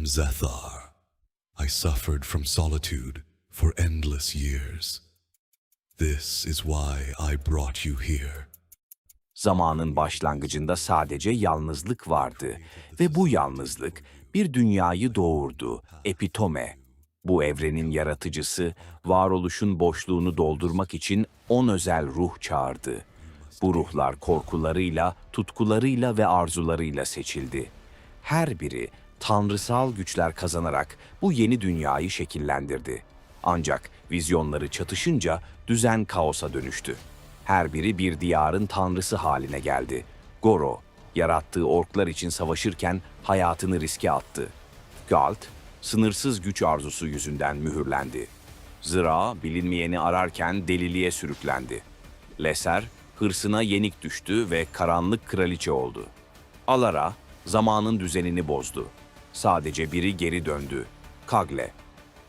am Zethar. I suffered from solitude for endless years. This is why I brought you here. Zamanın başlangıcında sadece yalnızlık vardı ve bu yalnızlık bir dünyayı doğurdu, epitome. Bu evrenin yaratıcısı, varoluşun boşluğunu doldurmak için on özel ruh çağırdı. Bu ruhlar korkularıyla, tutkularıyla ve arzularıyla seçildi. Her biri tanrısal güçler kazanarak bu yeni dünyayı şekillendirdi. Ancak vizyonları çatışınca düzen kaosa dönüştü. Her biri bir diyarın tanrısı haline geldi. Goro, yarattığı orklar için savaşırken hayatını riske attı. Galt, sınırsız güç arzusu yüzünden mühürlendi. Zıra, bilinmeyeni ararken deliliğe sürüklendi. Leser, hırsına yenik düştü ve karanlık kraliçe oldu. Alara, zamanın düzenini bozdu. Sadece biri geri döndü. Kagle,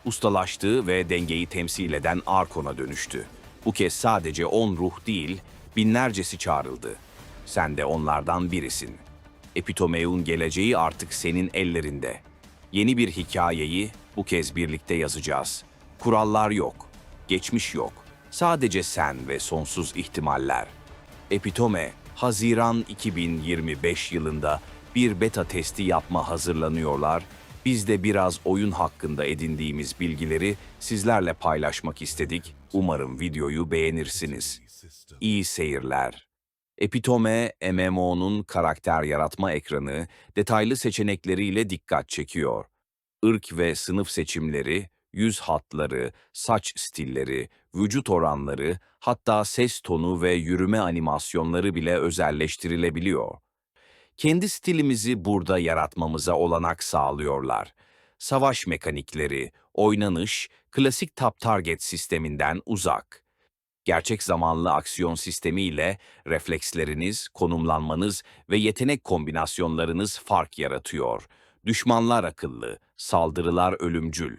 ustalaştı ve dengeyi temsil eden Arkon'a dönüştü. Bu kez sadece on ruh değil, binlercesi çağrıldı. Sen de onlardan birisin. Epitomeun geleceği artık senin ellerinde. Yeni bir hikayeyi bu kez birlikte yazacağız. Kurallar yok, geçmiş yok. Sadece sen ve sonsuz ihtimaller. Epitome, Haziran 2025 yılında bir beta testi yapma hazırlanıyorlar. Biz de biraz oyun hakkında edindiğimiz bilgileri sizlerle paylaşmak istedik. Umarım videoyu beğenirsiniz. İyi seyirler. Epitome, MMO'nun karakter yaratma ekranı detaylı seçenekleriyle dikkat çekiyor. Irk ve sınıf seçimleri, yüz hatları, saç stilleri, vücut oranları, hatta ses tonu ve yürüme animasyonları bile özelleştirilebiliyor. Kendi stilimizi burada yaratmamıza olanak sağlıyorlar. Savaş mekanikleri, oynanış, klasik tap target sisteminden uzak. Gerçek zamanlı aksiyon sistemiyle refleksleriniz, konumlanmanız ve yetenek kombinasyonlarınız fark yaratıyor. Düşmanlar akıllı, saldırılar ölümcül.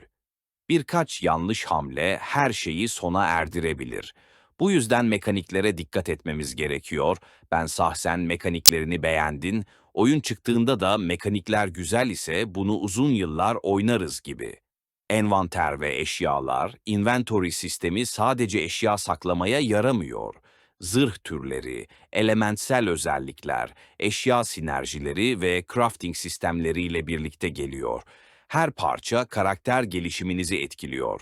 Birkaç yanlış hamle her şeyi sona erdirebilir. Bu yüzden mekaniklere dikkat etmemiz gerekiyor. Ben sahsen mekaniklerini beğendin, oyun çıktığında da mekanikler güzel ise bunu uzun yıllar oynarız gibi. Envanter ve eşyalar, inventory sistemi sadece eşya saklamaya yaramıyor. Zırh türleri, elementsel özellikler, eşya sinerjileri ve crafting sistemleriyle birlikte geliyor. Her parça karakter gelişiminizi etkiliyor.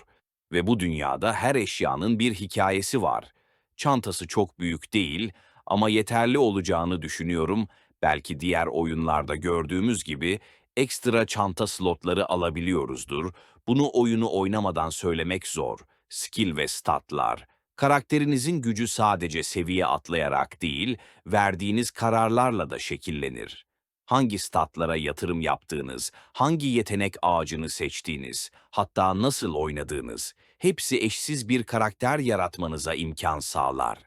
Ve bu dünyada her eşyanın bir hikayesi var. Çantası çok büyük değil ama yeterli olacağını düşünüyorum. Belki diğer oyunlarda gördüğümüz gibi ekstra çanta slotları alabiliyoruzdur. Bunu oyunu oynamadan söylemek zor. Skill ve statlar. Karakterinizin gücü sadece seviye atlayarak değil, verdiğiniz kararlarla da şekillenir. Hangi statlara yatırım yaptığınız, hangi yetenek ağacını seçtiğiniz, hatta nasıl oynadığınız, hepsi eşsiz bir karakter yaratmanıza imkan sağlar.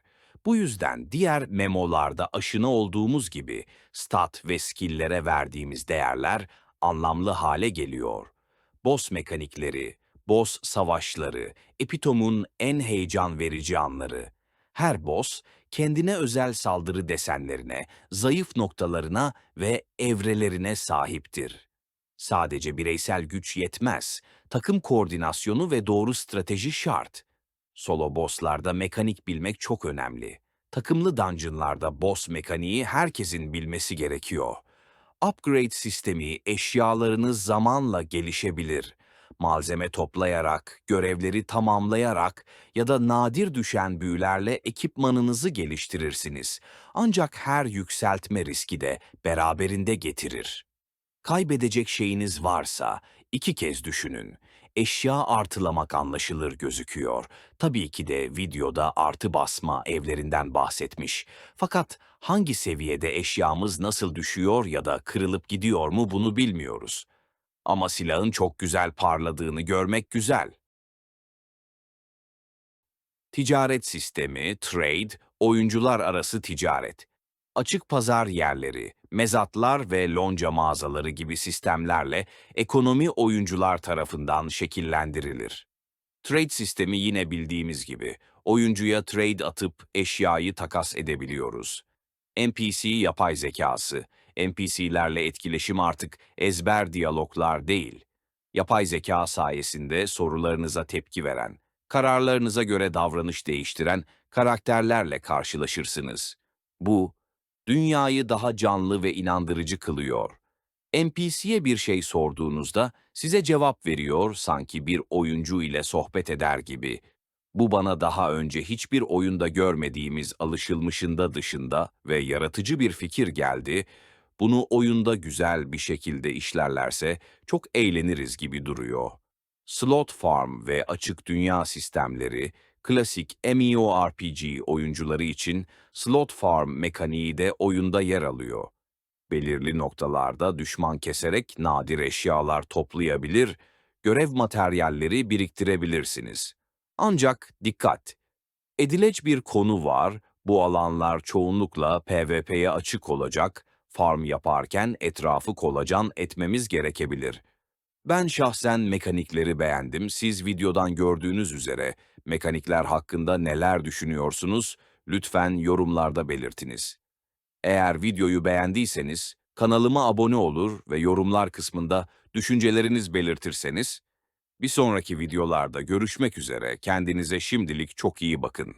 Bu yüzden diğer memolarda aşina olduğumuz gibi stat ve skill'lere verdiğimiz değerler anlamlı hale geliyor. Boss mekanikleri, boss savaşları, Epitom'un en heyecan verici anları. Her boss kendine özel saldırı desenlerine, zayıf noktalarına ve evrelerine sahiptir. Sadece bireysel güç yetmez, takım koordinasyonu ve doğru strateji şart. Solo bosslarda mekanik bilmek çok önemli. Takımlı dungeonlarda boss mekaniği herkesin bilmesi gerekiyor. Upgrade sistemi eşyalarınız zamanla gelişebilir. Malzeme toplayarak, görevleri tamamlayarak ya da nadir düşen büyülerle ekipmanınızı geliştirirsiniz. Ancak her yükseltme riski de beraberinde getirir. Kaybedecek şeyiniz varsa iki kez düşünün. Eşya artılamak anlaşılır gözüküyor. Tabii ki de videoda artı basma evlerinden bahsetmiş. Fakat hangi seviyede eşyamız nasıl düşüyor ya da kırılıp gidiyor mu bunu bilmiyoruz. Ama silahın çok güzel parladığını görmek güzel. Ticaret sistemi, trade, oyuncular arası ticaret. Açık pazar yerleri, mezatlar ve lonca mağazaları gibi sistemlerle ekonomi oyuncular tarafından şekillendirilir. Trade sistemi yine bildiğimiz gibi oyuncuya trade atıp eşyayı takas edebiliyoruz. NPC yapay zekası, NPC'lerle etkileşim artık ezber diyaloglar değil. Yapay zeka sayesinde sorularınıza tepki veren, kararlarınıza göre davranış değiştiren karakterlerle karşılaşırsınız. Bu, dünyayı daha canlı ve inandırıcı kılıyor. NPC'ye bir şey sorduğunuzda size cevap veriyor sanki bir oyuncu ile sohbet eder gibi. Bu bana daha önce hiçbir oyunda görmediğimiz alışılmışında dışında ve yaratıcı bir fikir geldi. Bunu oyunda güzel bir şekilde işlerlerse çok eğleniriz gibi duruyor. Slot Farm ve açık dünya sistemleri, klasik MMORPG oyuncuları için Slot Farm mekaniği de oyunda yer alıyor. Belirli noktalarda düşman keserek nadir eşyalar toplayabilir, görev materyalleri biriktirebilirsiniz. Ancak dikkat! Edileç bir konu var, bu alanlar çoğunlukla PvP'ye açık olacak, farm yaparken etrafı kolacan etmemiz gerekebilir. Ben şahsen mekanikleri beğendim. Siz videodan gördüğünüz üzere mekanikler hakkında neler düşünüyorsunuz? Lütfen yorumlarda belirtiniz. Eğer videoyu beğendiyseniz kanalıma abone olur ve yorumlar kısmında düşünceleriniz belirtirseniz bir sonraki videolarda görüşmek üzere. Kendinize şimdilik çok iyi bakın.